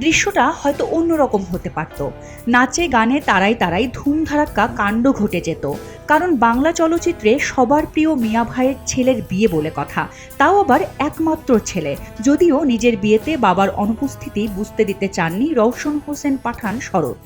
দৃশ্যটা হয়তো অন্যরকম হতে পারত। নাচে, গানে তারাই তারাই ধুমধারাক্কা কাণ্ড ঘটে যেত। কারণ বাংলা চলচ্চিত্রে সবার প্রিয় মিয়া ভাইয়ের ছেলের বিয়ে বলে কথা, তাও আবার একমাত্র ছেলে। যদিও নিজের বিয়েতে বাবার অনুপস্থিতি বুঝতে দিতে চাননি রওশন হোসেন পাঠান শরৎ।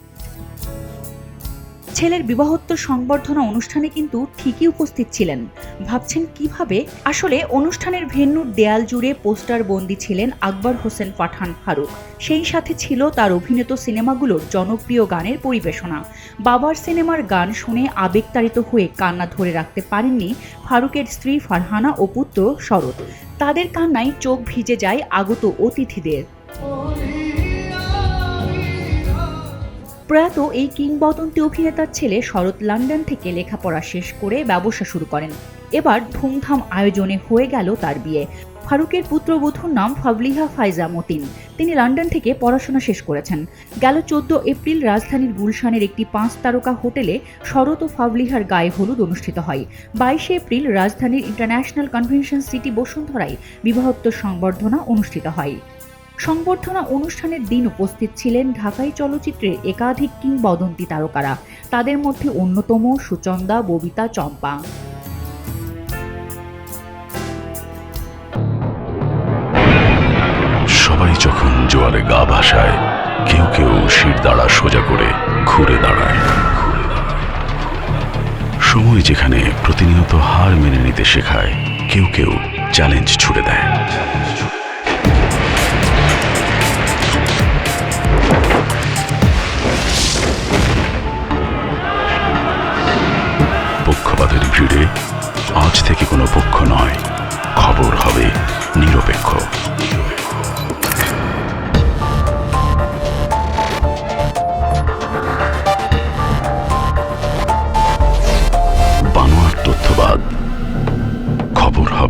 ছেলের বিবাহোত্তর সংবর্ধনা অনুষ্ঠানে কিন্তু ঠিকই উপস্থিত ছিলেন। ভাবছেন কীভাবে? আসলে অনুষ্ঠানের ভেন্যুর দেয়াল জুড়ে পোস্টার বন্দি ছিলেন আকবর হোসেন পাঠান ফারুক। সেই সাথে ছিল তার অভিনীত সিনেমাগুলোর জনপ্রিয় গানের পরিবেশনা। বাবার সিনেমার গান শুনে আবেগতাড়িত হয়ে কান্না ধরে রাখতে পারেননি ফারুকের স্ত্রী ফারহানা ও পুত্র শরৎ। তাদের কান্নায় চোখ ভিজে যায় আগত অতিথিদের। প্রয়াত এই কিংবদন্তি অভিনেতার ছেলে শরৎ লন্ডন থেকে লেখাপড়া শেষ করে ব্যবসা শুরু করেন। এবার ধুমধাম আয়োজনে হয়ে গেল তার বিয়ে। ফারুকের পুত্রবধূর নাম ফাবলিহা ফাইজা মতিন। তিনি লন্ডন থেকে পড়াশোনা শেষ করেছেন। গেল চোদ্দ এপ্রিল রাজধানীর গুলশানের একটি পাঁচ তারকা হোটেলে শরৎ ও ফাবলিহার গায়ে হলুদ অনুষ্ঠিত হয়। বাইশে এপ্রিল রাজধানীর ইন্টারন্যাশনাল কনভেনশন সিটি বসুন্ধরায় বিবাহোত্তর সংবর্ধনা অনুষ্ঠিত হয়। সংবর্ধনা অনুষ্ঠানের দিন উপস্থিত ছিলেন ঢাকাই চলচ্চিত্রের একাধিক কিংবদন্তি তারকারা। তাদের মধ্যে অন্যতম সুচন্দা, ববিতা, চম্পা। সবাই যখন জোয়ারে গা ভাসায়, কেউ কেউ শির দাঁড়া সোজা করে ঘুরে দাঁড়ায়। সময় যেখানে প্রতিনিয়ত হার মেনে নিতে শেখায়, কেউ কেউ চ্যালেঞ্জ ছুড়ে দেয়।